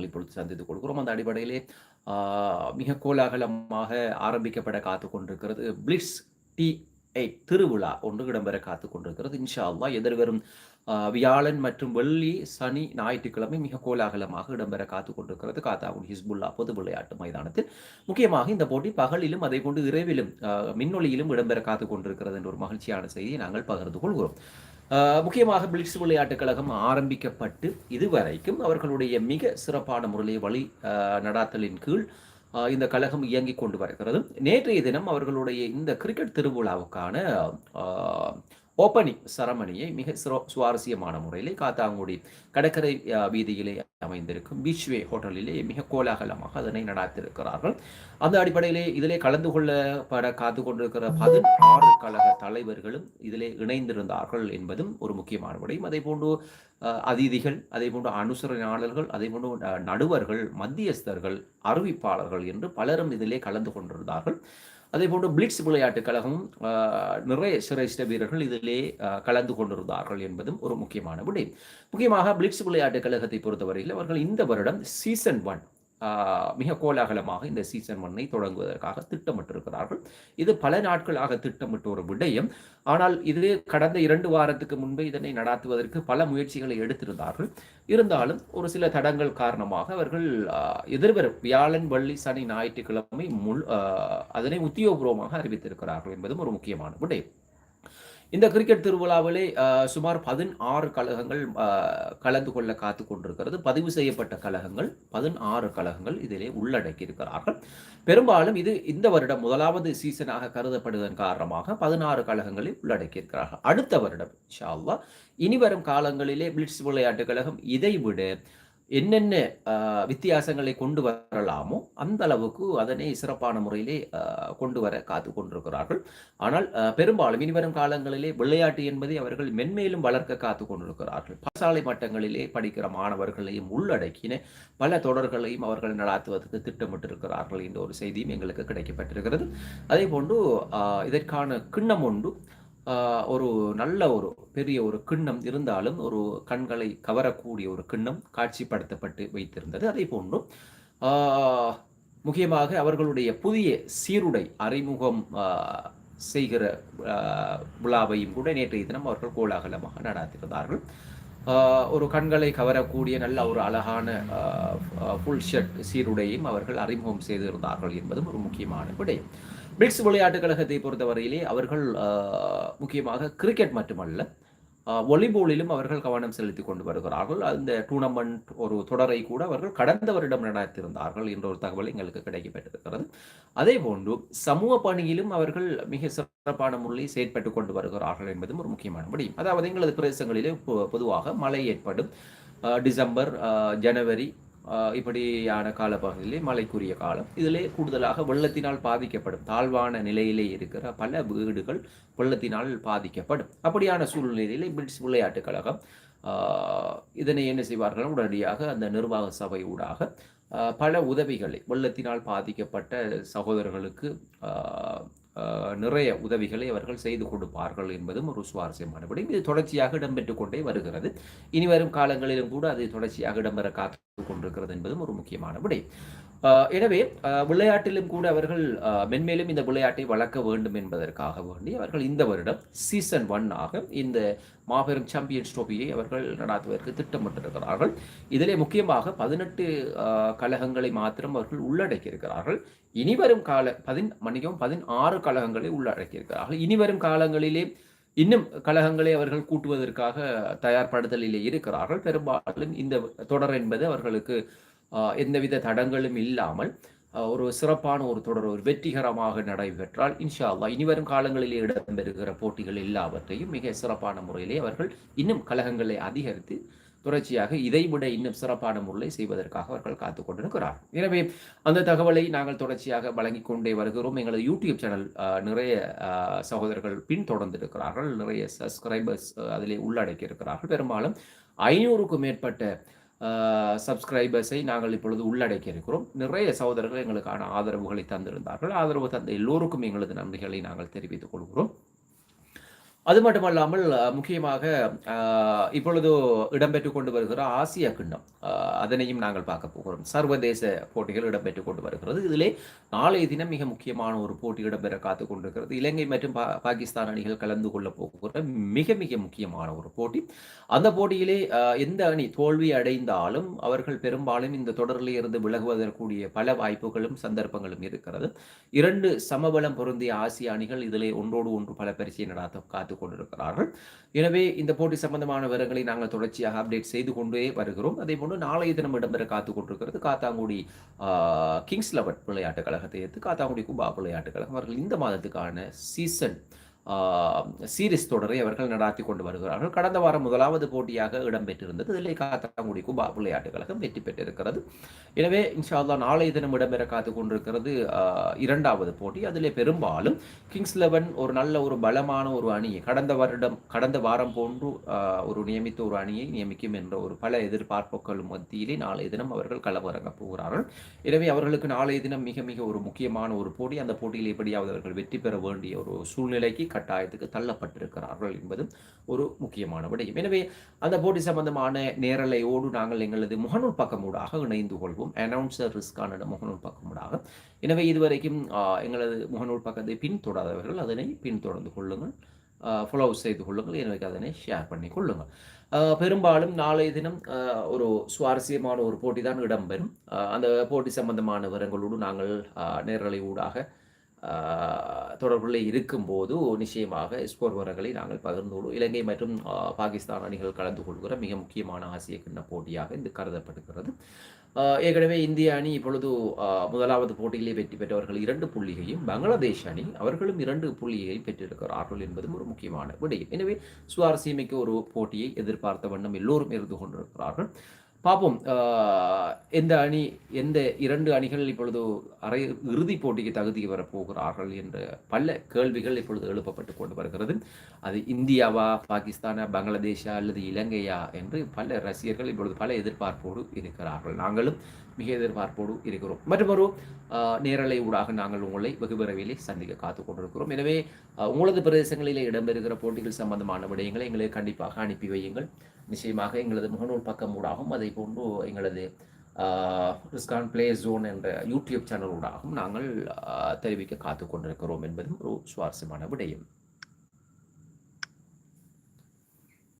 நாங்கள் இப்பொழுது சந்தித்துக் கொள்கிறோம். அந்த அடிப்படையிலே மிக கோலாகலமாக ஆரம்பிக்கப்பட காத்து கொண்டிருக்கிறது. பிளிட்ஸ் டி எயிட் திருவிழா ஒன்று இடம்பெற காத்து கொண்டிருக்கிறது. இன்ஷா அல்லா எதிர்வரும் வியாழன் மற்றும் வெள்ளி சனி ஞாயிற்றுக்கிழமை மிக கோலாகலமாக இடம்பெற காத்து கொண்டிருக்கிறது. காத்தாவுன் ஹிஸ்புல்லா பொது விளையாட்டு மைதானத்தில். முக்கியமாக இந்த போட்டி பகலிலும் அதை கொண்டு இரவிலும் மின்னொலியிலும் இடம்பெற காத்து கொண்டிருக்கிறது என்ற ஒரு மகிழ்ச்சியான செய்தியை நாங்கள் பகிர்ந்து கொள்கிறோம். முக்கியமாக பிளிட்ஸ் விளையாட்டுக் கழகம் ஆரம்பிக்கப்பட்டு இதுவரைக்கும் அவர்களுடைய மிக சிறப்பான முறையை வழி நடாத்தலின் கீழ் இந்த கழகம் இயங்கிக் கொண்டு வருகிறது. நேற்றைய தினம் அவர்களுடைய இந்த கிரிக்கெட் திருவிழாவுக்கான ஓப்பனிங் சரமணியை மிக சுவாரஸ்யமான முறையிலே காத்தாங்குடி கடற்கரை வீதியிலே அமைந்திருக்கும் பீச்வே ஹோட்டலிலே மிக கோலாகலமாக அதனை நடாத்திருக்கிறார்கள். அந்த அடிப்படையிலே இதிலே கலந்து கொள்ளப்பட காத்து கொண்டிருக்கிற பதினாறு கழக தலைவர்களும் இதிலே இணைந்திருந்தார்கள் என்பதும் ஒரு முக்கியமான விடயம் அதே போன்று அதிதிகள் அதே போன்று அனுசரணையாளர்கள் அதே போன்று நடுவர்கள் மத்தியஸ்தர்கள் அறிவிப்பாளர்கள் என்று பலரும் இதிலே கலந்து கொண்டிருந்தார்கள். அதே போன்று பிளிட்ஸ் விளையாட்டுக் கழகம் நிறைய சிரேஷ்ட வீரர்கள் இதிலே கலந்து கொண்டிருந்தார்கள் என்பதும் ஒரு முக்கியமான விடை. முக்கியமாக பிளிட்ஸ் விளையாட்டுக் கழகத்தை பொறுத்தவரையில் அவர்கள் இந்த வருடம் சீசன் ஒன் மிக கோலாகலமாக இந்த சீசன் ஒன்னை தொடங்குவதற்காக திட்டமிட்டிருக்கிறார்கள். இது பல நாட்களாக திட்டமிட்ட ஒரு விடயம். ஆனால் இது கடந்த இரண்டு வாரத்துக்கு முன்பு இதனை நடாத்துவதற்கு பல முயற்சிகளை எடுத்திருந்தார்கள். இருந்தாலும் ஒரு சில தடங்கள் காரணமாக அவர்கள் எதிர்வரும் வியாழன் வள்ளி சனி ஞாயிற்றுக்கிழமை முள் அதனை உத்தியோகபூர்வமாக அறிவித்திருக்கிறார்கள் என்பதும் ஒரு முக்கியமான விடயம். இந்த கிரிக்கெட் திருவிழாவிலே சுமார் பதினாறு கழகங்கள் கலந்து கொள்ள காத்து கொண்டிருக்கிறது. பதிவு செய்யப்பட்ட கழகங்கள் பதினாறு கழகங்கள் இதிலே உள்ளடக்கி இருக்கிறார்கள் பெரும்பாலும் இது இந்த வருடம் முதலாவது சீசனாக கருதப்படுவதன் காரணமாக பதினாறு கழகங்களை உள்ளடக்கி இருக்கிறார்கள் அடுத்த வருடம் ஷால்லா இனி வரும் காலங்களிலே பிளிட்ஸ் விளையாட்டு கழகம் இதை விட என்னென்ன வித்தியாசங்களை கொண்டு வரலாமோ அந்த அளவுக்கு அதனை சிறப்பான முறையிலே கொண்டு வர காத்து கொண்டிருக்கிறார்கள். ஆனால் பெரும்பாலும் இனிவரும் காலங்களிலே விளையாட்டு என்பதை அவர்கள் மென்மேலும் வளர்க்க காத்து கொண்டிருக்கிறார்கள். பாசாலை மட்டங்களிலே படிக்கிற மாணவர்களையும் உள்ளடக்கின பல தொடர்களையும் அவர்கள் நடாத்துவதற்கு திட்டமிட்டிருக்கிறார்கள் என்ற ஒரு செய்தியும் எங்களுக்கு கிடைக்கப்பட்டிருக்கிறது. அதே போன்று இதற்கான கிண்ணம் ஒன்று ஒரு நல்ல ஒரு பெரிய ஒரு கிண்ணம் இருந்தாலும் ஒரு கண்களை கவரக்கூடிய ஒரு கிண்ணம் காட்சிப்படுத்தப்பட்டு வைத்திருந்தது. அதே போன்றும் முக்கியமாக அவர்களுடைய புதிய சீருடை அறிமுகம் செய்கிற விழாவையும் கூட நேற்றைய தினம் அவர்கள் கோலாகலமாக நடாத்திருந்தார்கள். ஒரு கண்களை கவரக்கூடிய நல்ல ஒரு அழகான ஃபுல் ஷர்ட் சீருடையும் அவர்கள் அறிமுகம் செய்திருந்தார்கள் என்பதும் ஒரு முக்கியமான விடயம். பிரிக்ஸ் விளையாட்டுக் கழகத்தை பொறுத்தவரையிலே அவர்கள் முக்கியமாக கிரிக்கெட் மட்டுமல்ல வாலிபாலிலும் அவர்கள் கவனம் செலுத்தி கொண்டு வருகிறார்கள். அந்த டூர்னமெண்ட் ஒரு தொடரை கூட அவர்கள் கடந்த வருடம் நடத்தியிருந்தார்கள் என்ற ஒரு தகவல் எங்களுக்கு கிடைக்கப்பட்டிருக்கிறது. அதே போன்று சமூக பணியிலும் அவர்கள் மிக சிறப்பான முறையில் செயற்பட்டு கொண்டு வருகிறார்கள் என்பதும் ஒரு முக்கியமான முடியும். அதாவது எங்களது பிரதேசங்களிலே பொதுவாக மழை ஏற்படும். டிசம்பர் ஜனவரி இப்படியான காலப்பகுதியிலே மழைக்குரிய காலம். இதிலே கூடுதலாக வெள்ளத்தினால் பாதிக்கப்படும் தாழ்வான நிலையிலே இருக்கிற பல வீடுகள் வெள்ளத்தினால் பாதிக்கப்படும். அப்படியான சூழ்நிலையிலே பிரிட்டிஷ் விளையாட்டுக் கழகம் இதனை என்ன செய்வார்கள்? உடனடியாக அந்த நிர்வாக சபை ஊடாக பல உதவிகளை வெள்ளத்தினால் பாதிக்கப்பட்ட சகோதரர்களுக்கு நிறைய உதவிகளை அவர்கள் செய்து கொடுப்பார்கள் என்பதும் ஒரு சுவாரஸ்யமானபடி இது தொடர்ச்சியாக இடம்பெற்றுக் கொண்டே வருகிறது. இனி வரும் காலங்களிலும் கூட அது தொடர்ச்சியாக இடம்பெற காத்து கொண்டிருக்கிறது என்பதும் ஒரு முக்கியமான விடை. எனவே விளையாட்டிலும் கூட அவர்கள் மென்மேலும் இந்த விளையாட்டை வளர்க்க வேண்டும் என்பதற்காக வேண்டி அவர்கள் இந்த வருடம் சீசன் ஒன் ஆக இந்த மாபெரும் சாம்பியன்ஸ் ட்ரோபியை அவர்கள் நடாத்துவதற்கு திட்டமிட்டிருக்கிறார்கள். இதிலே முக்கியமாக பதினெட்டு கழகங்களை மாத்திரம் அவர்கள் உள்ளடக்கி இருக்கிறார்கள் இனி வரும் கால பதின் மன்னிக்கவும் பதினாறு கழகங்களை உள்ளடக்கியிருக்கிறார்கள். இனிவரும் இனி வரும் காலங்களிலே இன்னும் கழகங்களை அவர்கள் கூட்டுவதற்காக தயார்படுத்தலிலே இருக்கிறார்கள். பெரும்பாலும் இந்த தொடர் என்பது அவர்களுக்கு எந்தவித தடங்களும் இல்லாமல் ஒரு சிறப்பான ஒரு தொடர் ஒரு வெற்றிகரமாக நடைபெற்றால் இன்ஷா அல்லா இனிவரும் காலங்களிலே இடம்பெறுகிற போட்டிகள் எல்லாவற்றையும் மிக சிறப்பான முறையிலே அவர்கள் இன்னும் கழகங்களை அதிகரித்து தொடர்ச்சியாக இதைவிட இன்னும் சிறப்பான முறையை செய்வதற்காக அவர்கள் காத்து கொண்டிருக்கிறார். எனவே அந்த தகவலை நாங்கள் தொடர்ச்சியாக வழங்கிக் கொண்டே வருகிறோம். எங்களது யூடியூப் சேனல் நிறைய சகோதரர்கள் பின்தொடர்ந்திருக்கிறார்கள். நிறைய சப்ஸ்கிரைபர்ஸ் அதிலே உள்ளடக்கி இருக்கிறார்கள் பெரும்பாலும் ஐநூறுக்கும் மேற்பட்ட சப்ஸ்கிரைபர்ஸை நாங்கள் இப்பொழுது உள்ளடக்கி இருக்கிறோம் நிறைய சகோதரர்கள் எங்களுக்கான ஆதரவுகளை தந்திருந்தார்கள். ஆதரவு தந்த எல்லோருக்கும் எங்களது நன்றிகளை நாங்கள் தெரிவித்துக் கொள்கிறோம். அது மட்டுமல்லாமல் முக்கியமாக இப்பொழுது இடம்பெற்று கொண்டு வருகிற ஆசிய கிண்ணம். அதனையும் நாங்கள் பார்க்க போகிறோம். சர்வதேச போட்டிகள் இடம்பெற்று கொண்டு வருகிறது. இதிலே நாளைய தினம் மிக முக்கியமான ஒரு போட்டி இடம்பெற காத்து கொண்டிருக்கிறது. இலங்கை மற்றும் பா பாகிஸ்தான் அணிகள் கலந்து கொள்ள போகிற மிக மிக முக்கியமான ஒரு போட்டி. அந்த போட்டியிலே எந்த அணி தோல்வி அடைந்தாலும் அவர்கள் பெரும்பாலும் இந்த தொடரில் இருந்து விலகுவதற்குரிய பல வாய்ப்புகளும் சந்தர்ப்பங்களும் இருக்கிறது. இரண்டு சமபலம் பொருந்திய ஆசிய அணிகள் இதிலே ஒன்றோடு ஒன்று பல பரிசை நடாத்த காத்து கொண்டிருக்கிறார்கள். எனவே இந்த போட்டி சம்பந்தமான விவரங்களை நாங்கள் தொடர்ச்சியாக அப்டேட் செய்து கொண்டே வருகிறோம். அதே போன்று நாளைய தினம் இடம்பெற காத்து கொண்டிருக்கிறது காத்தாங்குடி கிங்ஸ் லெவன் விளையாட்டுக் கழகத்தை எடுத்து காத்தாங்குடி குபா விளையாட்டுக் கழகம். அவர்கள் இந்த மாதத்துக்கான சீசன் சீரிஸ் தொடரை அவர்கள் நடாத்தி கொண்டு வருகிறார்கள். கடந்த வாரம் முதலாவது போட்டியாக இடம்பெற்றிருந்தது. இதில் காத்தாங்குடி குபா விளையாட்டுக் கழகம் வெற்றி பெற்றிருக்கிறது. எனவே இன்ஷால்லா நாளைய தினம் இடம்பெற காத்து கொண்டிருக்கிறது இரண்டாவது போட்டி. அதில் பெரும்பாலும் கிங்ஸ் லெவன் ஒரு நல்ல ஒரு பலமான ஒரு அணியை கடந்த வருடம் கடந்த வாரம் போன்று ஒரு நியமித்த ஒரு அணியை நியமிக்கும் என்ற ஒரு பல எதிர்பார்ப்புகள் மத்தியிலே நாளைய தினம் அவர்கள் களமிறங்க போகிறார்கள். எனவே அவர்களுக்கு நாளைய தினம் மிக மிக ஒரு முக்கியமான ஒரு போட்டி. அந்த போட்டியில் எப்படியாவது அவர்கள் வெற்றி பெற வேண்டிய ஒரு சூழ்நிலைக்கு கட்டாயத்துக்கு தள்ளப்பட்டிருக்கிறார்கள் என்பதும் ஒரு முக்கியமான விடயம். எனவே அந்த போட்டி சம்பந்தமான நேரலையோடு நாங்கள் எங்களது முகநூல் பக்கமூடாக இணைந்து கொள்வோம். அனௌன்சர் ரிஸ்கான முகநூல் பக்கமூடாக. எனவே இதுவரைக்கும் எங்களது முகநூல் பக்கத்தை பின்தொடாதவர்கள் அதனை பின்தொடர்ந்து கொள்ளுங்கள். ஃபாலோ செய்து கொள்ளுங்கள். எனவே அதனை ஷேர் பண்ணி கொள்ளுங்கள். பெரும்பாலும் நாளைய தினம் ஒரு சுவாரஸ்யமான ஒரு போட்டி தான் இடம்பெறும் அந்த போட்டி சம்பந்தமான விவரங்களோடு நாங்கள் நேரலை ஊடாக தொடர்புள்ள இருக்கும்போது நிச்சயமாக ஸ்கோர் விவரங்களை நாங்கள் பகிர்ந்து இலங்கை மற்றும் பாகிஸ்தான் அணிகள் கலந்து கொள்கிற மிக முக்கியமான ஆசிய கிண்ண போட்டியாக இது கருதப்படுகிறது. ஏற்கனவே இந்திய அணி இப்பொழுது முதலாவது போட்டியிலே வெற்றி பெற்றவர்கள் இரண்டு புள்ளிகளையும் பங்களாதேஷ் அணி அவர்களும் இரண்டு புள்ளியை பெற்றிருக்கிறார்கள் என்பதும் ஒரு முக்கியமான விடயம். எனவே சுவாரஸ்யமிக்க ஒரு போட்டியை எதிர்பார்த்த வண்ணம் எல்லோரும் இருந்து கொண்டிருக்கிறார்கள். பார்ப்போம் எந்த அணி எந்த இரண்டு அணிகள் இப்பொழுது அரை இறுதிப் போட்டிக்கு தகுதி வரப்போகிறார்கள் என்ற பல கேள்விகள் இப்பொழுது எழுப்பப்பட்டு கொண்டு வருகிறது. அது இந்தியாவா பாகிஸ்தானா பங்களாதேஷா அல்லது இலங்கையா என்று பல ரசிகர்கள் இப்பொழுது பல எதிர்பார்ப்போடு இருக்கிறார்கள். நாங்களும் மிக எதிர்பார்ப்போடு இருக்கிறோம். மற்றொரு நேரலை ஊடாக நாங்கள் உங்களை வெகு விரைவிலே சந்திக்க காத்து கொண்டிருக்கிறோம். எனவே உங்களது பிரதேசங்களிலே இடம்பெறுகிற போட்டிகள் சம்பந்தமான விடயங்களை எங்களுக்கு கண்டிப்பாக அனுப்பி வையுங்கள். நிச்சயமாக எங்களது முகநூல் பக்கம் ஊடாகவும் அதை கொண்டு எங்களது ரிஸ்கான் பிளே ஜோன் என்ற யூடியூப் சேனலூடாகவும் நாங்கள் தெரிவிக்க காத்து கொண்டிருக்கிறோம் என்பதும் ஒரு சுவாரஸ்யமான விடயம்.